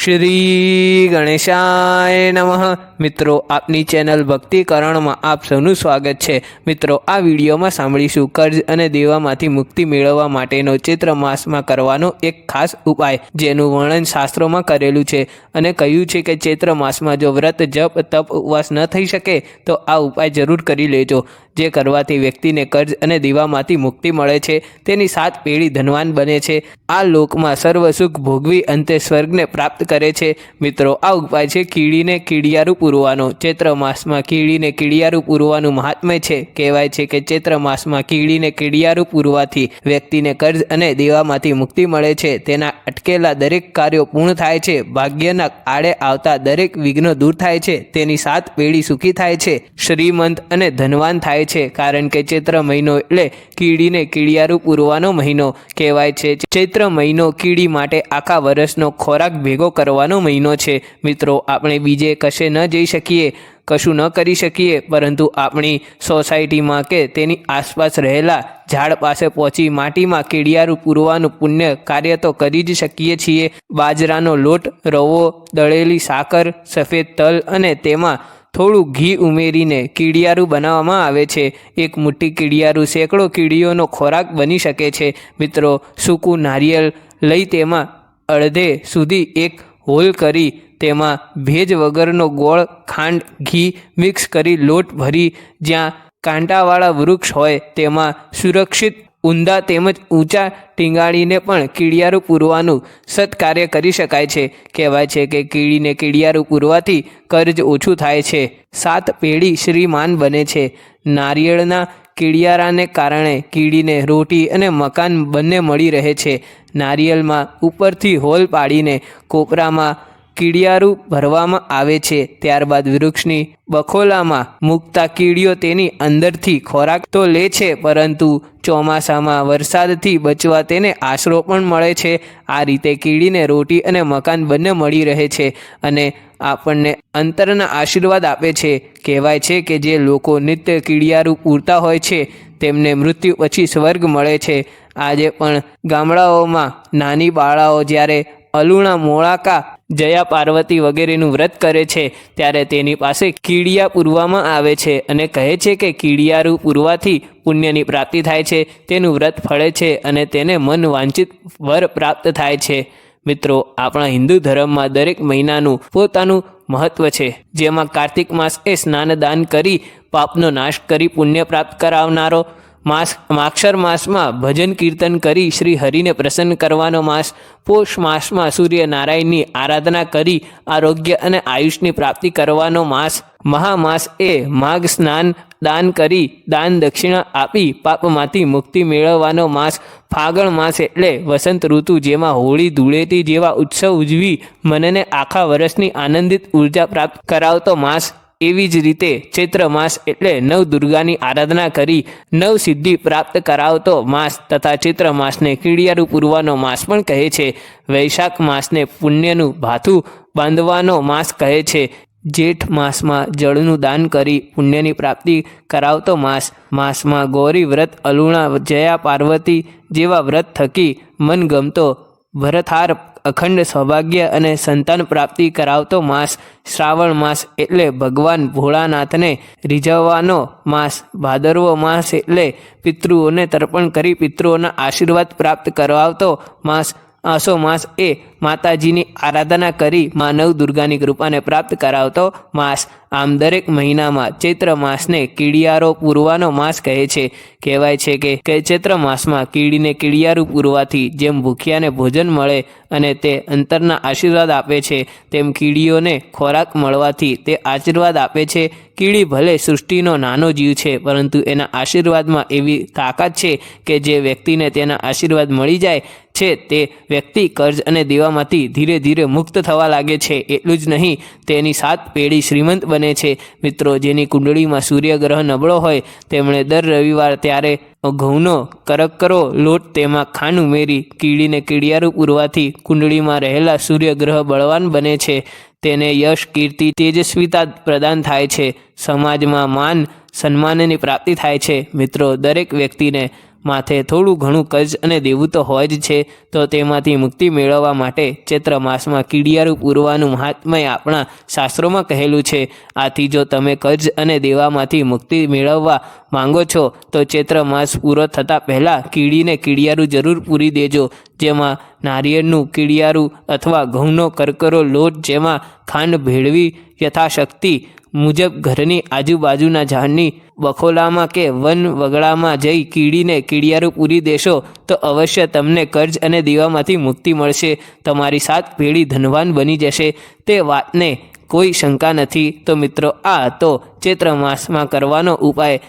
શ્રી ગણેશાય નમઃ. મિત્રો, આપની ચેનલ ભક્તિકરણમાં આપ સૌનું સ્વાગત છે. મિત્રો, આ વિડીયોમાં સાંભળીશું કર્જ અને દેવામાંથી મુક્તિ મેળવવા માટેનો ચૈત્ર માસમાં કરવાનો એક ખાસ ઉપાય, જેનું વર્ણન શાસ્ત્રોમાં કરેલું છે અને કહ્યું છે કે ચૈત્ર માસમાં જો વ્રત, જપ, તપ ઉપવાસ ન થઈ શકે, તો આ ઉપાય જરૂર કરી લેજો. જે કરવાથી વ્યક્તિને કર્જ અને દીવામાંથી મુક્તિ મળે છે, તેની સાત પેઢી ધનવાન બને છે. આ લોકમાં સર્વ સુખ ભોગવી અંતે સ્વર્ગને પ્રાપ્ત કરે છે. મિત્રો, આ ઉપાય છે કીડીને કીડિયારું પૂરવાનો ચૈત્ર માસમાં કીડીને કીડિયારું પૂરવાનું મહાત્મ્ય છે. કહેવાય છે કે ચૈત્ર માસમાં કીડીને કીડિયારું પૂરવાથી વ્યક્તિને કર્જ અને દેવામાંથી મુક્તિ મળે છે. તેના અટકેલા દરેક કાર્યો પૂર્ણ થાય છે. ભાગ્યના આડે આવતા દરેક વિઘ્નો દૂર થાય છે. તેની સાત પેઢી સુખી થાય છે. શ્રીમંત અને ધનવાન થાય છે. કારણ કે ચૈત્ર મહિનો એટલે કીડીને કીડિયારું પૂરવાનો મહિનો કહેવાય છે. ચૈત્ર મહિનો કીડી માટે આખા વર્ષનો ખોરાક ભેગો કરવાનો મહિનો છે. મિત્રો, આપણે બીજે કશે ન જઈ શકીએ, કશું ન કરી શકીએ, પરંતુ આપણી સોસાયટીમાં કે તેની આસપાસ રહેલા ઝાડ પાસે પહોંચી માટીમાં કીડિયારું પૂરવાનું પુણ્ય કાર્ય તો કરી જ શકીએ છીએ. બાજરાનો લોટ, રવો, દળેલી સાકર, સફેદ તલ અને તેમાં થોડું ઘી ઉમેરીને કીડિયારું બનાવવામાં આવે છે. એક મુઠ્ઠી કીડિયારું સેંકડો કીડીઓનો ખોરાક બની શકે છે. મિત્રો, સૂકું નારિયેળ લઈ તેમાં અડધે સુધી એક હોલ કરી તેમાં ભેજ વગરનો ગોળ, ખાંડ, ઘી મિક્સ કરી લોટ ભરી. જ્યાં કાંટાવાળા વૃક્ષ હોય તેમાં સુરક્ષિત, ઊંધા તેમજ ઊંચા ટીંગાળીને પણ કીડિયારું પૂરવાનું સત્કાર્ય કરી શકાય છે. કહેવાય છે કે કીડીને કીડિયારું પૂરવાથી કર્જ ઓછું થાય છે. સાત પેઢી શ્રીમાન બને છે. નારિયેળના કીડિયારાને કારણે કીડીને, રોટી અને મકાન બંને મળી રહે છે. નારિયેળમાં ઉપરથી હોલ પાડીને કોપરામાં કીડિયારું ભરવામાં આવે છે. ત્યારબાદ વૃક્ષની બખોલામાં મૂકતા કીડીઓ તેની અંદરથી ખોરાક તો લે છે, પરંતુ ચોમાસામાં વરસાદથી બચવા તેને આશરો પણ મળે છે. આ રીતે કીડીને રોટી અને મકાન બંને મળી રહે છે અને આપણને અંતરના આશીર્વાદ આપે છે. કહેવાય છે કે જે લોકો નિત્ય કીડિયારું પૂરતા હોય છે, તેમને મૃત્યુ પછી સ્વર્ગ મળે છે. આજે પણ ગામડાઓમાં નાની બાળાઓ જ્યારે અલુણા મોળાકા જયા પાર્વતી વગેરેનું વ્રત કરે છે, ત્યારે તેની પાસે કીડિયા પૂરવામાં આવે છે અને કહે છે કે કીડિયારું પૂરવાથી પુણ્યની પ્રાપ્તિ થાય છે, તેનું વ્રત ફળે છે અને તેને મન વાંચિત વર પ્રાપ્ત થાય છે. મિત્રો, આપણા હિન્દુ ધર્મમાં દરેક મહિનાનું પોતાનું મહત્વ છે. જેમાં કાર્તિક માસ એ સ્નાનદાન કરી પાપનો નાશ કરી પુણ્ય પ્રાપ્ત કરાવનારો માસ માક્ષર માસમાં ભજન કીર્તન કરી શ્રી હરિને પ્રસન્ન કરવાનો માસ, પોષ માસમાં સૂર્યનારાયણની આરાધના કરી આરોગ્ય અને આયુષની પ્રાપ્તિ કરવાનો માસ. મહામાસ એ માઘ સ્નાન, દાન કરી દાન દક્ષિણા આપી પાપમાંથી મુક્તિ મેળવવાનો માસ. ફાગણ માસ એટલે વસંત ઋતુ જેમાં હોળી ધૂળેટી જેવા ઉત્સવ ઉજવી મનને આખા વર્ષની આનંદિત ઊર્જા પ્રાપ્ત કરાવતો માસ. એવી જ રીતે ચૈત્ર માસ એટલે નવ દુર્ગાની આરાધના કરી નવ સિદ્ધિ પ્રાપ્ત કરાવતો માસ તથા ચૈત્ર માસને કીડિયારું પૂરવાનો માસ પણ કહે છે. વૈશાખ માસને પુણ્યનું ભાથું બાંધવાનો માસ કહે છે. જેઠ માસમાં જળનું દાન કરી પુણ્યની પ્રાપ્તિ કરાવતો માસ. માસમાં ગૌરી વ્રત, અલુણા, જયા, પાર્વતી જેવા વ્રત થકી મનગમતો ભરથાર અખંડ સૌભાગ્ય અને સંતાન પ્રાપ્તિ કરાવતો માસ શ્રાવણ માસ એટલે ભગવાન ભોળાનાથને રીઝવવાનો માસ, ભાદરવો માસ એટલે પિતૃઓને તર્પણ કરી પિતૃઓના આશીર્વાદ પ્રાપ્ત કરાવતો માસ. આસો માસ એ માતાજીની આરાધના કરી માનવ દુર્ગાની કૃપાને પ્રાપ્ત કરાવતો માસ. આમ દરેક મહિનામાં ચૈત્ર માસને કીડિયારો પૂરવાનો માસ કહે છે. કહેવાય છે કે ચૈત્ર માસમાં કીડીને કીડિયારું પૂરવાથી જેમ ભૂખ્યાને ભોજન મળે અને તે અંતરના આશીર્વાદ આપે છે, તેમ કીડીઓને ખોરાક મળવાથી તે આશીર્વાદ આપે છે. કીડી ભલે સૃષ્ટિનો નાનો જીવ છે, પરંતુ એના આશીર્વાદમાં એવી તાકાત છે કે જે વ્યક્તિને તેના આશીર્વાદ મળી જાય છે, તે વ્યક્તિ કર્જ અને દેવામાંથી ધીરે ધીરે મુક્ત થવા લાગે છે. એટલું જ નહીં, તેની સાત પેઢી શ્રીમંત બને છે. મિત્રો, જેની કુંડળીમાં સૂર્યગ્રહ નબળો હોય, તેમણે દર રવિવાર ત્યારે ઘઉંનો કરકરો લોટ તેમાં ખાંડ ઉમેરી કીડીને કીડિયારું પૂરવાથી કુંડળીમાં રહેલા સૂર્યગ્રહ બળવાન બને છે. તેને યશ, કીર્તિ, તેજસ્વીતા પ્રદાન થાય છે. સમાજમાં માન, સન્માનની પ્રાપ્તિ થાય છે. મિત્રો, દરેક વ્યક્તિને માથે થોડું ઘણું કર્જ અને દેવું તો હોય જ છે, તો તેમાંથી મુક્તિ મેળવવા માટે ચૈત્ર માસમાં કીડિયારું પૂરવાનું મહાત્મય આપણા શાસ્ત્રોમાં કહેલું છે. આથી જો તમે કર્જ અને દેવામાંથી મુક્તિ મેળવવા માંગો છો, તો ચૈત્ર માસ પૂરો થતાં પહેલાં કીડીને કીડિયારું જરૂર પૂરી દેજો, જેમાં નારિયેળનું કીડિયારું અથવા ઘઉંનો કરકરો લોટ જેમાં ખાંડ ભેળવી યથાશક્તિ મુજબ ઘરની આજુબાજુના ઝાડની બખોલામાં કે વન વગડામાં જઈ કીડીને કીડિયારું પૂરી દેશો, તો અવશ્ય તમને કર્જ અને દેવામાંથી મુક્તિ મળશે. તમારી સાત પેઢી ધનવાન બની જશે. તે વાતને કોઈ શંકા નથી. તો મિત્રો, આ તો ચૈત્ર માસમાં કરવાનો ઉપાય.